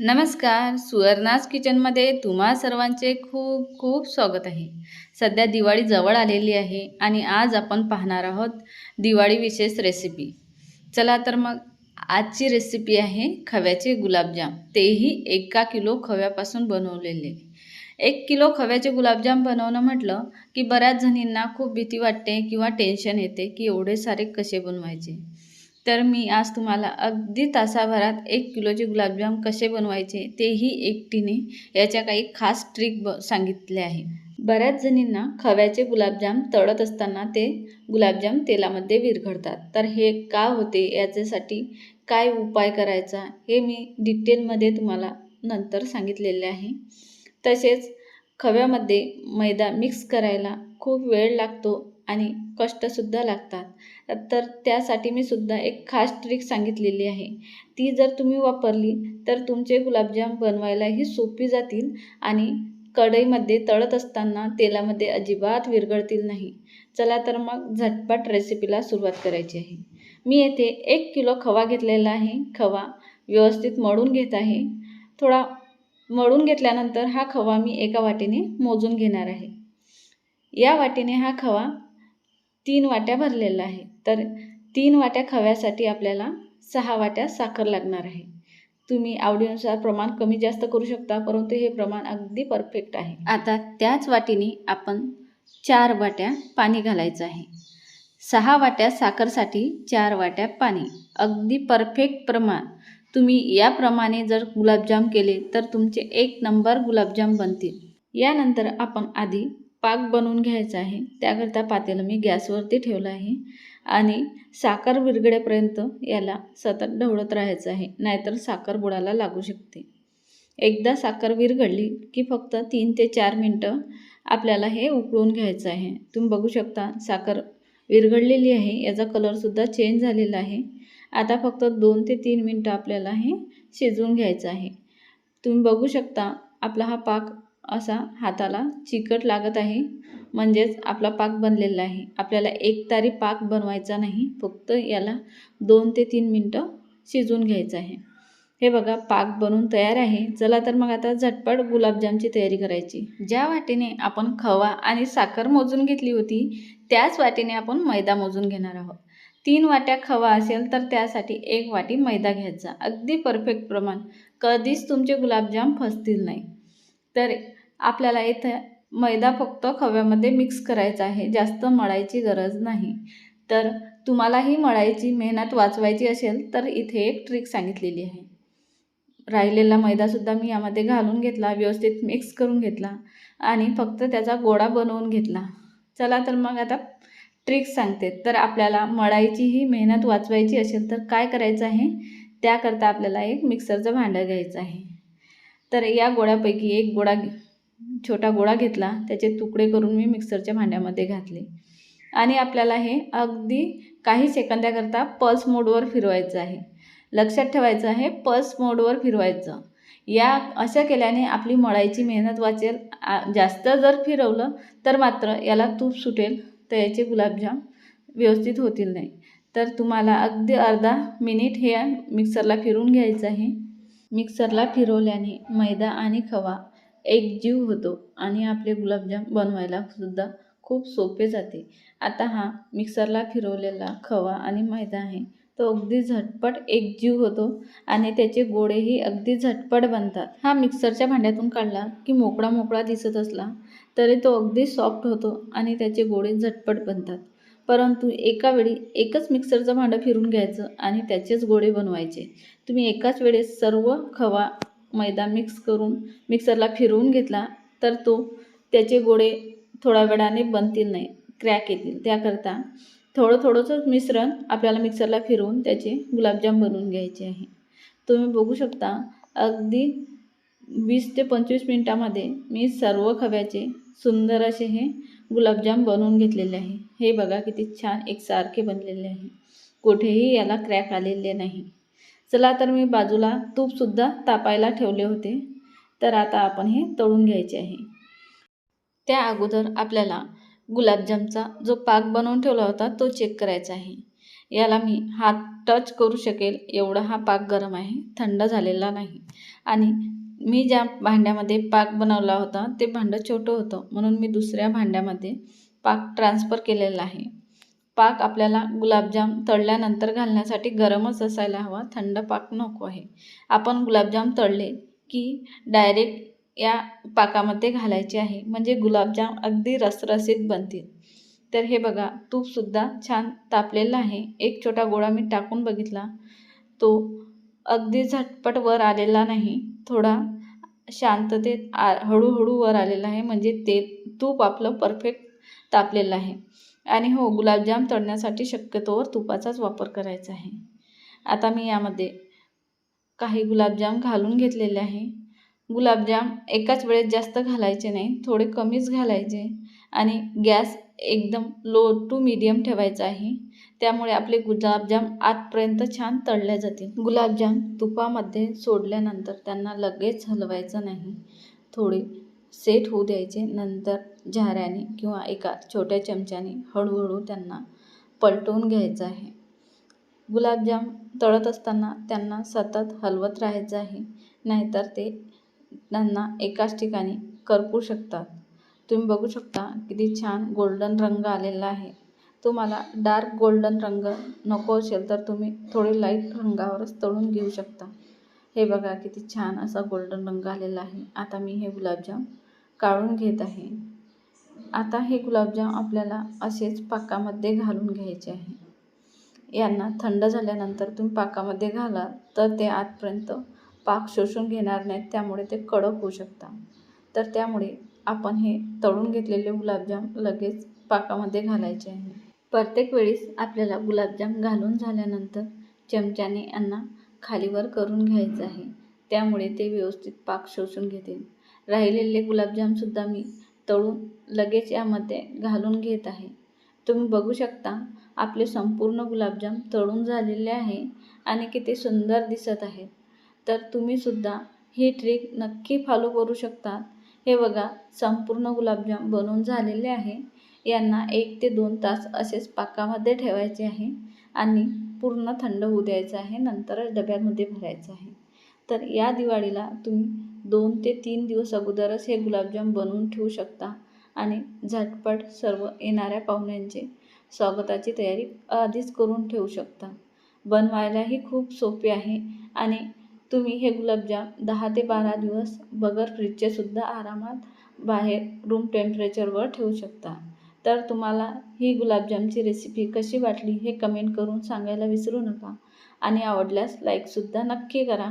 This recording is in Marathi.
नमस्कार सुवर्णास किचनमध्ये तुम्हा सर्वांचे खूप खूप स्वागत आहे. सध्या दिवाळी जवळ आलेली आहे आणि आज आपण पाहणार आहोत दिवाळी विशेष रेसिपी चला तर मग आजची रेसिपी आहे खव्याचे गुलाबजाम. तेही एका किलो खव्यापासून बनवलेले. एक किलो खव्याचे गुलाबजाम बनवणं म्हटलं की बऱ्याच जणींना खूप भीती वाटते किंवा टेन्शन येते की एवढे सारे कसे बनवायचे. तर मी आज तुम्हाला अगदी तासाभरात एक किलोचे गुलाबजाम कसे बनवायचे तेही एकटीने याच्या काही खास ट्रिक ब सांगितले आहे. बऱ्याच जणींना खव्याचे गुलाबजाम तळत असताना ते गुलाबजाम तेलामध्ये विरघळतात. तर हे का होते? याच्यासाठी काय उपाय करायचा? हे मी डिटेलमध्ये तुम्हाला नंतर सांगितलेले आहे. तसेच खव्यामध्ये मैदा मिक्स करायला खूप वेळ लागतो. आणि कष्टसुद्धा लागतात. तर त्यासाठी मी सुद्धा एक खास ट्रिक सांगितलेली आहे. ती जर तुम्ही वापरली तर तुमचे गुलाबजाम बनवायलाही सोपी जातील आणि कढईमध्ये तळत असताना तेलामध्ये अजिबात विरघळतील नाही. चला तर मग झटपट रेसिपीला सुरुवात करायची आहे. मी येथे एक किलो खवा घेतलेला आहे. खवा व्यवस्थित मळून घेत आहे. थोडा मळून घेतल्यानंतर हा खवा मी एका वाटीने मोजून घेणार आहे. या वाटीने हा खवा तीन वाट्या भरलेला आहे. तर तीन वाट्या खव्यासाठी आपल्याला सहा वाट्या साखर लागणार आहे. तुम्ही आवडीनुसार प्रमाण कमी जास्त करू शकता परंतु हे प्रमाण अगदी परफेक्ट आहे. आता त्याच वाटीने आपण चार वाट्या पाणी घालायचं आहे. सहा वाट्या साखरसाठी चार वाट्या पाणी. अगदी परफेक्ट प्रमाण. तुम्ही याप्रमाणे जर गुलाबजाम केले तर तुमचे एक नंबर गुलाबजाम बनतील. यानंतर आपण आधी पाक बनवून घ्यायचा आहे. त्याकरता पातेलं मी गॅसवरती ठेवलं आहे. आणि साखर विरगड्यापर्यंत याला सतत ढवळत राहायचं आहे. नाहीतर साखर बुडाला लागू शकते. एकदा साखर विरघडली की फक्त तीन ते चार मिनटं आपल्याला हे उकळून घ्यायचं आहे. तुम्ही बघू शकता साखर विरघडलेली आहे. याचा कलरसुद्धा चेंज झालेला आहे. आता फक्त दोन ते तीन मिनटं आपल्याला हे शिजवून घ्यायचं आहे. तुम्ही बघू शकता आपला हा पाक असा हाताला चिकट लागत आहे. म्हणजेच आपला पाक बनलेला आहे. आपल्याला एक तारी पाक बनवायचा नाही. फक्त याला दोन ते तीन मिनटं शिजवून घ्यायचं आहे. हे बघा पाक बनवून तयार आहे. चला तर मग आता झटपट गुलाबजामची तयारी करायची. ज्या वाटेने आपण खवा आणि साखर मोजून घेतली होती त्याच वाटेने आपण मैदा मोजून घेणार आहोत. तीन वाट्या खवा असेल तर त्यासाठी एक वाटी मैदा घ्यायचा. अगदी परफेक्ट प्रमाण. कधीच तुमचे गुलाबजाम फसतील नाही. तर आपल्याला इथं मैदा फक्त खव्यामध्ये मिक्स करायचा आहे. जास्त मळायची गरज नाही. तर तुम्हालाही मळायची मेहनत वाचवायची असेल तर इथे एक ट्रिक सांगितलेली आहे. राहिलेला मैदासुद्धा मी यामध्ये घालून घेतला व्यवस्थित मिक्स करून घेतला आणि फक्त त्याचा गोळा बनवून घेतला. चला तर मग आता ट्रिक सांगते. तर आपल्याला मळायचीही मेहनत वाचवायची असेल तर काय करायचं आहे? त्याकरता आपल्याला एक मिक्सरचं भांडं घ्यायचं आहे. तर या गोळ्यापैकी एक गोळा छोटा गोळा घेतला. त्याचे तुकडे करून मी मिक्सरच्या भांड्यामध्ये घातले. आणि आपल्याला हे अगदी काही सेकंदाकरता पल्स मोडवर फिरवायचं आहे. लक्षात ठेवायचं आहे पल्स मोडवर फिरवायचं. या अशा केल्याने आपली मळायची मेहनत वाचेल. जास्त जर फिरवलं तर मात्र याला तूप सुटेल तर याचे गुलाबजाम व्यवस्थित होतील नाही. तर तुम्हाला अगदी अर्धा मिनिट हे मिक्सरला फिरून घ्यायचं आहे. मिक्सरला फिरवल्याने मैदा आणि खवा एक जीव होतो आणि आपले गुलाबजाम बनवायला सुद्धा खूप सोपे जाते. आता हा मिक्सरला फिरवलेला खवा आणि मैदा आहे. तो अगदी झटपट एक जीव होतो आणि त्याचे गोळेही अगदी झटपट बनतात. हा मिक्सरच्या भांड्यातून काढला की मोकळा मोकळा दिसत असला तरी तो अगदी सॉफ्ट होतो आणि त्याचे गोळे झटपट बनतात. परंतु एका वेळी एकच मिक्सरचं भांडं फिरून घ्यायचं आणि त्याचेच गोळे बनवायचे. तुम्ही एकाच वेळेस सर्व खवा मैदा मिक्स करून मिक्सरला फिरवून घेतला तर तो त्याचे गोळे थोड्या वेळाने बनतील नाही क्रॅक येतील. त्याकरता थोडं थोडंसं मिश्रण आपल्याला मिक्सरला फिरवून त्याचे गुलाबजाम बनवून घ्यायचे आहे. तुम्ही बघू शकता अगदी वीस ते पंचवीस मिनटामध्ये मी सर्व खव्याचे सुंदर असे हे गुलाबजाम बनवून घेतलेले आहे. हे बघा किती छान एकसारखे बनलेले आहे. कुठेही याला क्रॅक आलेले नाही. चला तर मी बाजूला तूपसुद्धा तापायला ठेवले होते. तर आता आपण हे तळून घ्यायचे आहे. त्या अगोदर आपल्याला गुलाबजामचा जो पाक बनवून ठेवला होता तो चेक करायचा आहे. याला मी हात टच करू शकेल एवढा हा पाक गरम आहे. थंड झालेला नाही. आणि मी ज्या भांड्यामध्ये पाक बनवला होता ते भांडं छोटं होतं. म्हणून मी दुसऱ्या भांड्यामध्ये पाक ट्रान्सफर केलेला आहे. पाक आपल्याला गुलाबजाम तळल्यानंतर घालण्यासाठी गरमच असायला हवा. थंड पाक नको आहे. आपण गुलाबजाम तळले की डायरेक्ट या पाकामध्ये घालायचे आहे. म्हणजे गुलाबजाम अगदी रसरसीत बनतील. तर हे बघा तूपसुद्धा छान तापलेलं आहे. एक छोटा गोळा मी टाकून बघितला. तो अगदी झटपट वर आलेला नाही. थोडा शांततेत आ हळूहळू वर आलेला आहे. म्हणजे ते तूप आपलं परफेक्ट तापलेलं आहे. आणि हो गुलाबजाम तळण्यासाठी शक्यतोवर तुपाचाच वापर करायचा आहे. आता मी यामध्ये काही गुलाबजाम घालून घेतलेले आहे. गुलाबजाम एकाच वेळेस जास्त घालायचे नाही. थोडे कमीच घालायचे. आणि गॅस एकदम लो टू मीडियम ठेवायचा आहे. त्यामुळे आपले गुलाबजाम आतपर्यंत छान तळले जातील. गुलाबजाम तुपामध्ये सोडल्यानंतर त्यांना लगेच हलवायचं नाही. थोडे सेट होऊ द्यायचे. नंतर झाऱ्याने किंवा एका छोट्या चमच्याने हळूहळू त्यांना पलटवून घ्यायचं आहे. गुलाबजाम तळत असताना त्यांना सतत हलवत राहायचं आहे. नाहीतर ते त्यांना एकाच ठिकाणी करपू शकतात. तुम्ही बघू शकता किती छान गोल्डन रंग आलेला आहे. तुम्हाला डार्क गोल्डन रंग नको असेल तर तुम्ही थोडे लाइट रंगावरच तळून घेऊ शकता. हे बघा किती छान असा गोल्डन रंग आलेला आहे. आता मी हे गुलाबजाम काढून घेत आहे. आता हे गुलाबजाम आपल्याला असेच पाकामध्ये घालून घ्यायचे आहे. यांना थंड झाल्यानंतर तुम्ही पाकामध्ये घाला तर ते आतपर्यंत पाक शोषून घेणार नाहीत त्यामुळे ते कडक होऊ शकतात तर त्यामुळे आपण हे तळून घेतलेले गुलाबजाम लगेच पाकामध्ये घालायचे आहे. प्रत्येक वेळेस आपल्याला गुलाबजाम घालून झाल्यानंतर चमच्याने यांना खालीवर करून घ्यायचं आहे. त्यामुळे ते व्यवस्थित पाक शोषून घेतील. राहिलेले गुलाबजामसुद्धा मी तळून लगेच यामध्ये घालून घेत आहे. तुम्ही बघू शकता आपले संपूर्ण गुलाबजाम तळून झालेले आहे आणि किती सुंदर दिसत आहेत. तर तुम्हीसुद्धा ही ट्रिक नक्की फॉलो करू शकता हे बघा संपूर्ण गुलाबजाम बनवून झालेले आहे. यांना एक ते दोन तास असेच पाकामध्ये ठेवायचे आहे आणि पूर्ण थंड होऊ द्यायचं आहे नंतरच डब्यामध्ये भरायचं आहे. तर या दिवाळीला तुम्ही दोन ते तीन दिवस अगोदरच हे गुलाबजाम बनवून ठेवू शकता आणि झटपट सर्व येणाऱ्या पाहुण्यांचे स्वागताची तयारी आधीच करून ठेवू शकता. बनवायलाही खूप सोपे आहे आणि तुम्ही हे गुलाबजाम दहा ते बारा दिवस बगर फ्रीजचे सुद्धा आरामात बाहेर रूम टेम्परेचरवर ठेवू शकता. तर तुम्हाला ही गुलाबजामची रेसिपी कशी वाटली हे कमेंट करून सांगायला विसरू नका. आणि आवडल्यास लाईकसुद्धा नक्की करा.